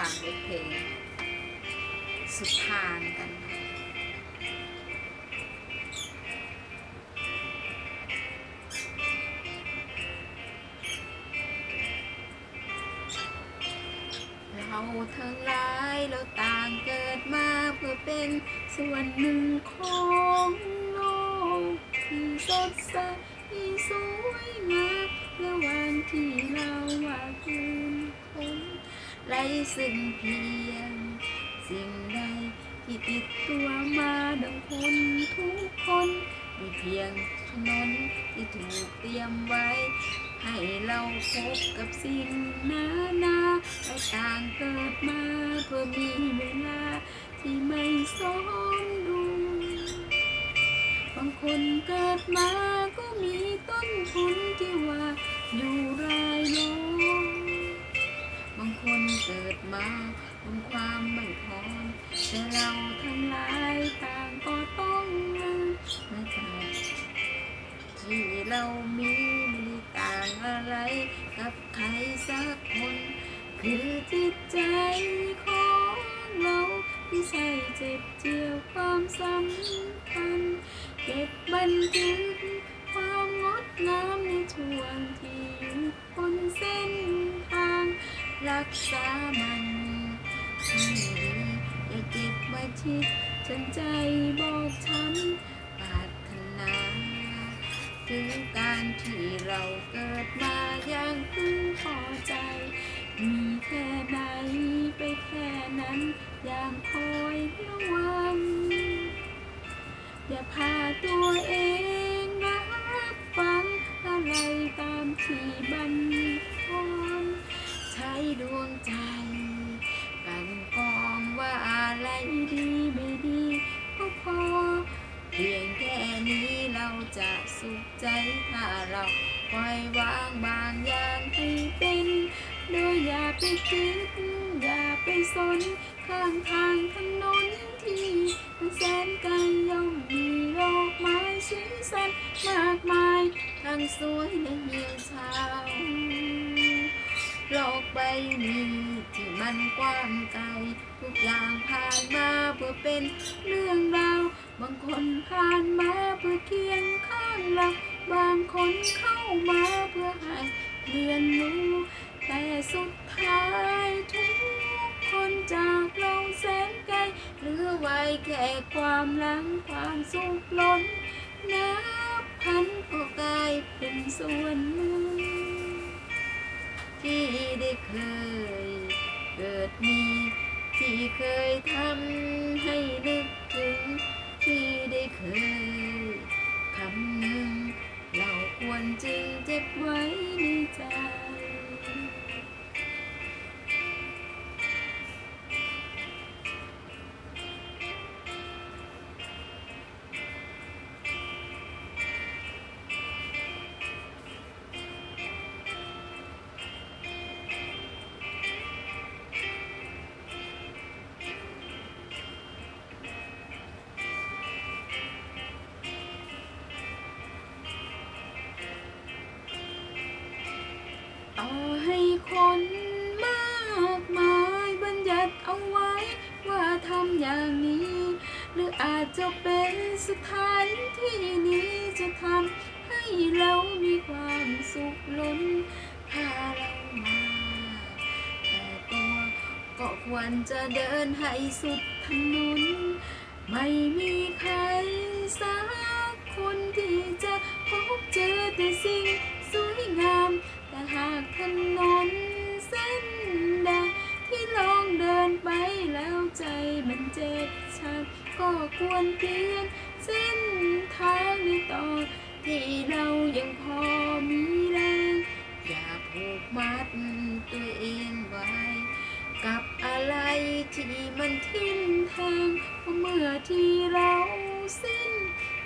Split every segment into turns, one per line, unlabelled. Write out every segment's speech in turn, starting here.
ฟังบทเพลง สุพานกันเราทั้งหลายเราต่างเกิดมาเพื่อเป็นส่วนหนึ่งของ ซึ่งเพียง สิ่งใดที่ติดตัวมาดังคนทุกคนมีเพียงถนนที่ถูกเตรียมไว้ ให้เราพบกับสิ่งนานาเราต่างเกิดมาเพื่อมีเวลาที่ไม่สมดุลบางคนเกิดมาก็มีต้นทุนที่ว่าอยู่ราย เราทั้งหลายต่างก็ต้องมาจากที่เรามีไม่ต่างอะไร กับใครสักคน คือจิตใจของเราที่ใส่เจ็บเจียวความสำคัญเก็บบันทึกความงดงามในช่วงที่อยู่บนเส้นทางรักษามันให้ ก็บไว้ชิดจนใจบอกฉันปรารถนา ถึงการที่เราเกิดมาอย่างพึงพอใจ มีแค่ไหนไปแค่นั้นอย่างคอยระวัง อย่าพาตัวเองรับฟังอะไรตามที่บัน สุขใจถ้าเราปล่อยวางบางอย่างให้เป็นโดยอย่าไปคิดอย่าไปสน ข้างทางถนนที่มันแสนไกลย่อมมีโลกไม้สีสันมากมายทั้งสวยและเหี่ยวเฉาโลกใบนี้ที่มันกว้างไกลทุกอย่างผ่านมาเพื่อเป็นเรื่องราว บางคนผ่านมาเพื่อเคียงข้างเราบางคนเข้ามาเพื่อให้เรียนรู้ แต่สุดท้ายทุกคนจากเราแสนไกลเหลือไว้แค่ความหลังความสุขล้นนับพันก็กลายเป็นส่วนหนึ่ง วรจะเดินให้สุดถนน ไม่มีใครสักคนที่จะพบเจอแต่สิ่งสวยงาม แต่หากถนนเส้นใดที่ลองเดินไปแล้วใจมันเจ็บช้ำก็ควรเปลี่ยนเส้นทางในตอนที่เรายังพอมีแรง อย่าผูกมัดตัวเองไว้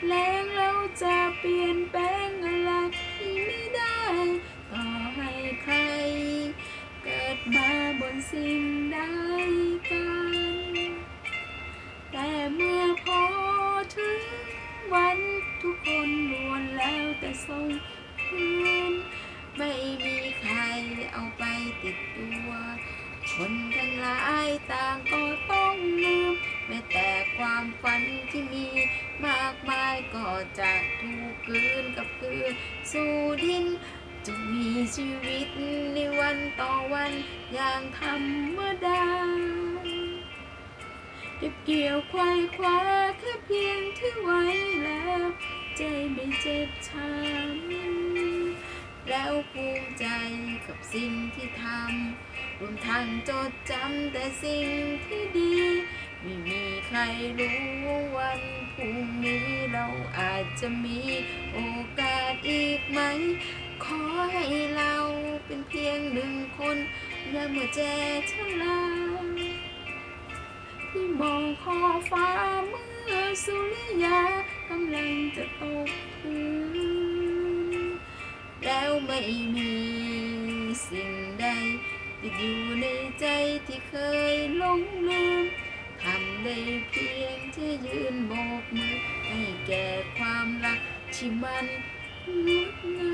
แรงเราจะเปลี่ยนแปลงอะไรไม่ได้ ต่อให้ใคร เกิดมาบนสิ่งใดกัน แต่เมื่อพอถึงวันทุกคนล้วนแล้วแต่ทรงคืนไม่มีใครเอาไปติดตัวคคนทั้งหลายต่างก็ต้องลืมแม้แต่ความฝันที่มีมากมาย ก็จะถูกกลืนกับกลืนสู่ดินจงมีชีวิตในวันต่อวันอย่างธรรมดาเก็บเกี่ยวควายคว้าแค่เพียงที่ไว้แล้ว ใจไม่เจ็บช้ำแล้วภูมิใจกับสิ่งที่ทำรวมทั้งจดจำแต่สิ่งที่ดี ไม่มีใครรู้วันพรุ่งนี้เราอาจจะมีโอกาสอีกไหม ขอให้เราเป็นเพียงหนึ่งคนอย่าเมื่อแจชะลาที่มองขอฟ้าเมื่อสุริยากำลังจะตกพื้นแล้วไม่มีสิ่งใดติดอยู่ในใจที่เคยหลงลืม ได้เพียงที่ยืนโบกมือให้แก่ความรักที่มันงดงาม